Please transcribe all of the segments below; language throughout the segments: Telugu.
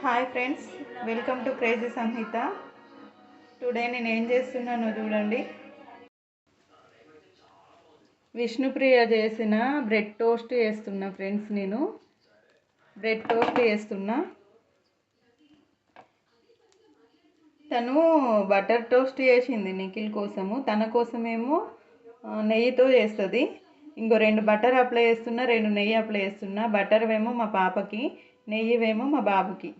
Hi friends welcome to crazy Samhita today నేను ఏం చేస్తున్నానో చూడండి. విష్ణుప్రియ చేసిన బ్రెడ్ టోస్ట్ చేస్తున్నా ఫ్రెండ్స్ నేను. బ్రెడ్ టోస్ట్ చేస్తున్నా. తను బటర్ టోస్ట్ చేసింది నిఖిల్ కోసము. తన కోసమేమో నెయ్యితో చేస్తుంది. ఇంకో రెండు బటర్ అప్లై చేస్తున్నా రెండు నెయ్యి అప్లై చేస్తున్నా. బటర్ ఏమో మా పాపకి నెయ్యి మా బాబుకి.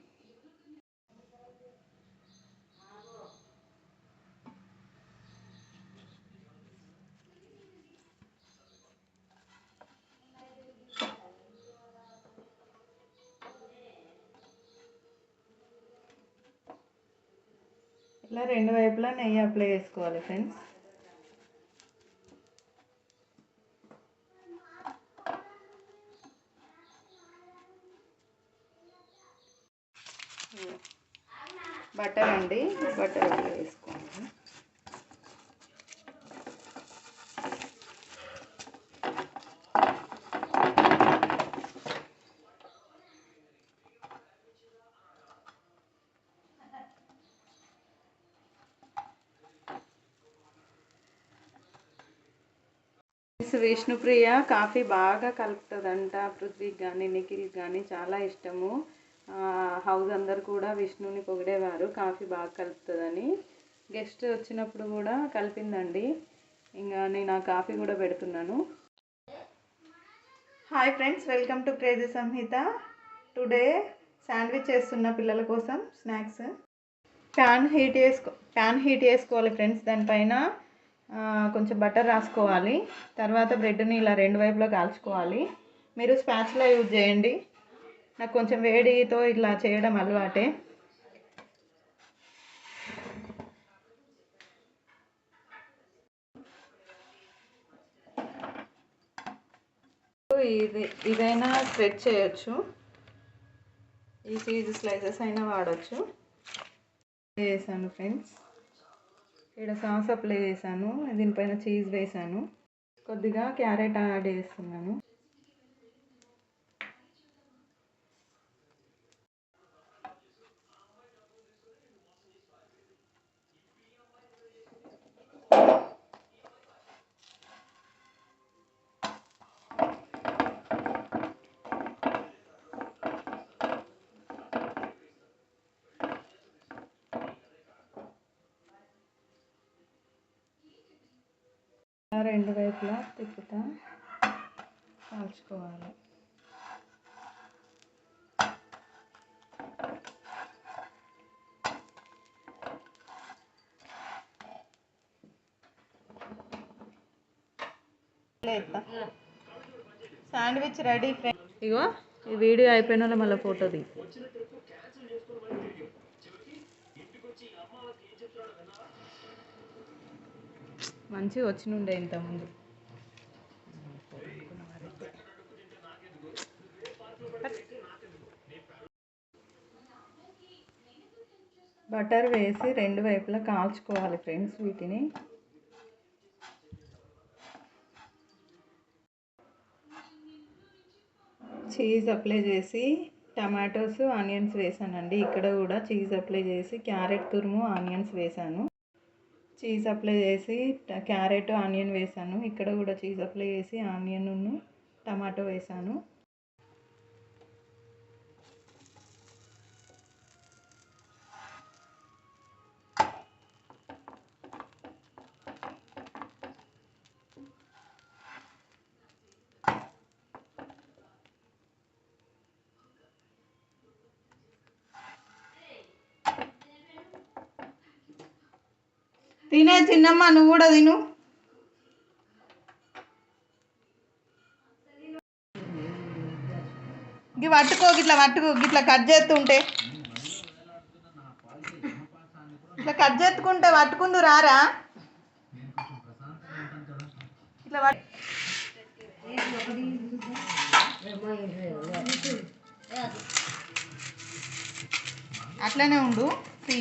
ఇలా రెండు వైపులా నెయ్యి అప్లై చేసుకోవాలి ఫ్రెండ్స్. బటర్ అండి బటర్ అప్లై చేసుకోండి విష్ణుప్రియ కాఫీ బాగా కలుపుతుందంట పృథ్వీకి కానీ నిఖిల్కి కానీ చాలా ఇష్టము. హౌస్ అందరు కూడా విష్ణుని పొగిడేవారు కాఫీ బాగా కలుపుతుందని. గెస్ట్ వచ్చినప్పుడు కూడా కలిపిందండి. ఇంకా నేను ఆ కాఫీ కూడా పెడుతున్నాను. Hi friends welcome to crazy Samhita. Today sandwich చేస్తున్న పిల్లల కోసం స్నాక్స్. ప్యాన్ హీట్ చేసుకో ప్యాన్ హీట్ చేసుకోవాలి ఫ్రెండ్స్ దానిపైన. కొంచెం బటర్ రాసుకోవాలి. తర్వాత బ్రెడ్ని ఇలా రెండు వైపులా కాల్చుకోవాలి. మీరు స్పాచ్లా యూజ్ చేయండి. నాకు కొంచెం వేడితో ఇట్లా చేయడం అలవాటే. ఇది ఇదైనా స్ప్రెడ్ చేయొచ్చు. ఈ చీజ్ స్లైసెస్ అయినా వాడచ్చు. చేశాను ఫ్రెండ్స్ ఇక్కడ సాస్ అప్లై చేశాను దీనిపైన చీజ్ వేసాను కొద్దిగా క్యారెట్ యాడ్ చేస్తున్నాను. రెండు వైపులా తిప్పుతా. కాల్చుకోవాలి. శాండ్విచ్ రెడీ ఫ్రెండ్ ఇగో ఈ వీడియో అయిపోయిన వాళ్ళు మళ్ళీ ఫోటో దిగు. మంచిగా వచ్చినుండే ఇంతకుముందు. బటర్ వేసి రెండు వైపులా కాల్చుకోవాలి ఫ్రెండ్స్ వీటిని. చీజ్ అప్లై చేసి టమాటోస్ ఆనియన్స్ వేసానండి. ఇక్కడ కూడా చీజ్ అప్లై చేసి క్యారెట్ తురుము ఆనియన్స్ వేసాను. చీజ్ అప్లై చేసి క్యారెట్ ఆనియన్ వేసాను ఇక్కడ కూడా చీజ్ అప్లై చేసి ఆనియన్ టమాటో వేసాను తినే చిన్నమ్మ నువ్వు కూడా తిను. ఇవి పట్టుకో ఇట్లా పట్టుకో ఇట్లా కట్ చేస్తుంటే. ఇట్లా కట్ చేస్తుకుంటే పట్టుకుందు రారా? ఇట్లా అట్లనే ఉండు ఫ్రీ